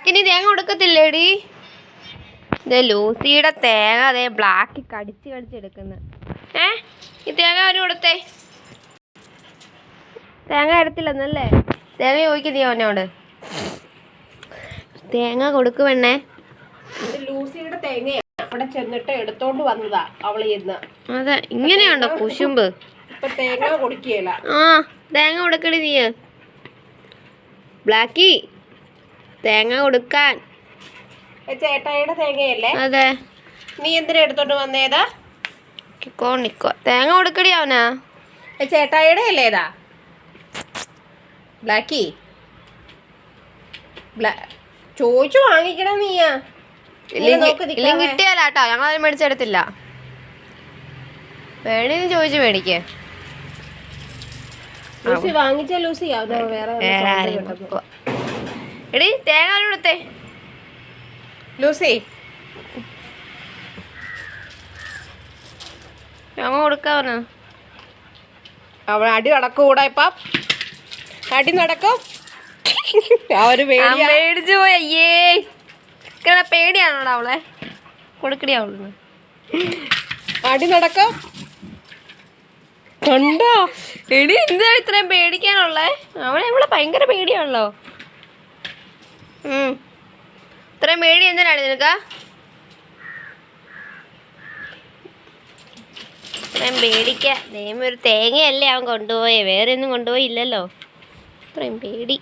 ബ്ലാക്കിന് തേങ്ങ കൊടുക്കത്തില്ലേടി? ഇതേ ലൂസിയുടെ തേങ്ങ അതേ ബ്ലാക്ക് കടിച്ച് കടിച്ചെടുക്കുന്നു ഏ? ഈ തേങ്ങ അവന് കൊടുത്തേ? തേങ്ങ എടുത്തില്ലെന്നല്ലേ തേങ്ങ ചോദിക്കുന്നീ അവനോട്? തേങ്ങ കൊടുക്കുവണ്ണേ ലൂസിയുടെ തേങ്ങ അവിടെ ചെന്നിട്ട് എടുത്തോണ്ട് വന്നതാ അവൾ ഇന്ന് അതെ ഇങ്ങനെയുണ്ടോ കുശുമ്പ്? ഇപ്പൊ തേങ്ങ കൊടുക്കുകയില്ല. ആ തേങ്ങ കൊടുക്കടി നീ ബ്ലാക്കി തേങ്ങ കൊടുക്കാൻ. ചേട്ടായിയുടെ തേങ്ങയല്ലേ? അതെ. നീ എന്തിനാ എടുത്തോണ്ട് വന്നേതാ? നിക്കോ നിക്കോ തേങ്ങ കൊടുക്കടി അവനാ. ചേട്ടായിയുടെ അല്ലേ ഏതാ ബ്ലാക്കി. ബ്ലാ ചോദിച്ചു വാങ്ങിക്കണ നീയാ. കിട്ടിയാലാട്ടോ ഞങ്ങൾ ഇല്ലെങ്കിൽ നിക്കാതെ. കിട്ടിയാലാട്ടോ. ഞങ്ങളത് മേടിച്ചെടുത്തില്ല. വേണേന്ന് ചോദിച്ചു മേടിക്കേ. ലൂസി വാങ്ങിച്ച ലൂസി. അവന് വേറെ എടി തേങ്ങ കൊടുത്തേ ലൂസി. തേങ്ങ കൊടുക്കാവനാ അവൻ അടി നടക്കൂടാ ഇപ്പം. അടി നടക്കും. അവർ പേടിയാ. മേടിച്ചു പോയി അയ്യേ. പേടിയാണോടാ അവളെ? കൊടുക്കടി അവൾ അടി നടക്കും. കണ്ടോ? എടി എന്താ ഇത്രയും പേടിക്കാനുള്ളേ? അവളെ ഇവിടെ ഭയങ്കര പേടിയാണല്ലോ. ഇത്രയും മേടി എന്തിനാണ് നിനക്ക്? ഇത്രയും പേടിക്ക. ഒരു തേങ്ങയല്ലേ അവൻ കൊണ്ടുപോയേ? വേറെ ഒന്നും കൊണ്ടുപോയില്ലല്ലോ. ഇത്രയും പേടി.